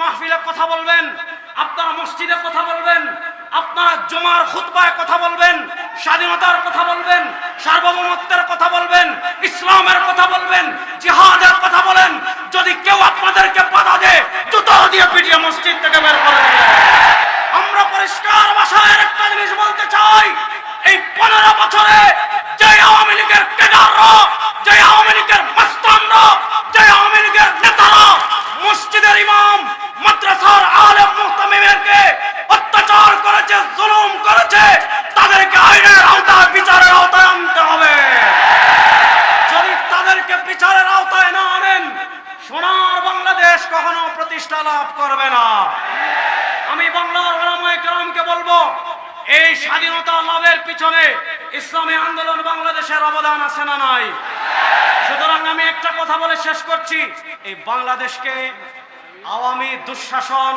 মাহফিলে কথা বলবেন, আপনারা মসজিদে কথা বলবেন, আপনারা জমার খুতবায় কথা বলবেন, স্বাধীনতার কথা বলবেন, সার্বভৌমত্বের কথা বলবেন, ইসলামের কথা বলবেন, জিহাদের কথা বলেন, যদি কেউ আপনাদেরকে বাধা দেয়, জুতো দিয়ে পিটিয়ে মসজিদ থেকে বের করে দেবে আমরা পরিষ্কার ভাষায় একটা জিনিস বলতে চাই এই পনেরো বছরে যে আওয়ামী লীগের কেডাররা যে আওয়ামী লীগের মাস্তানরা যে আওয়ামী লীগের নেতারা মসজিদের ইমাম মাদ্রাসার আলেম মুহতামিমেরকে অত্যাচার করেছে জুলুম করেছে তাদেরকে আইনের আওতায় বিচারের আওতায় আনতে হবে যদি তাদেরকে বিচারের আওতায় না আনেন সোনার বাংলাদেশ কখনো প্রতিষ্ঠা লাভ করবে না। আমি বাংলার ওলামায়ে কেরামকে বলব, এই স্বাধীনতা লাভের পিছনে ইসলামী আন্দোলন বাংলাদেশের অবদান আছে না নাই? সুতরাং আমি একটা কথা বলে শেষ করছি, এই বাংলাদেশকে আওয়ামী দুঃশাসন,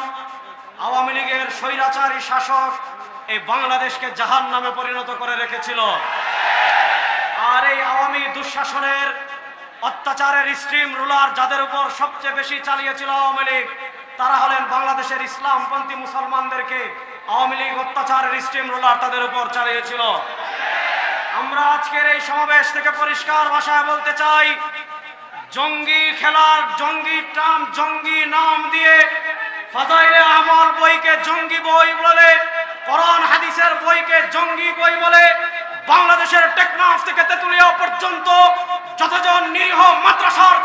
আওয়ামী লীগের স্বৈরাচারী শাসক এই বাংলাদেশকে জাহান নামে পরিণত করে রেখেছিল। আর এই আওয়ামী দুঃশাসনের অত্যাচারের স্ট্রিম রুলার যাদের উপর সবচেয়ে বেশি চালিয়েছিল আওয়ামী লীগ, তারা হলেন বাংলাদেশের ইসলামপন্থী মুসলমানদেরকে আওয়ামী লীগ অত্যাচারের স্ট্রিম রুলার তাদের উপর চালিয়েছিল। আমরা আজকের এই সমাবেশ থেকে পরিষ্কার ভাষায় বলতে চাই, জঙ্গি খেলার জঙ্গি টাম জঙ্গি নাম দিয়ে ফাজাইলে আমল বইকে জঙ্গি বই বলে, কোরআন হাদিসের বইকে জঙ্গি বই বলে, বাংলাদেশের টেকনাফ থেকে তেতুলিয়া পর্যন্ত যতজন নিরীহ মাদ্রাসার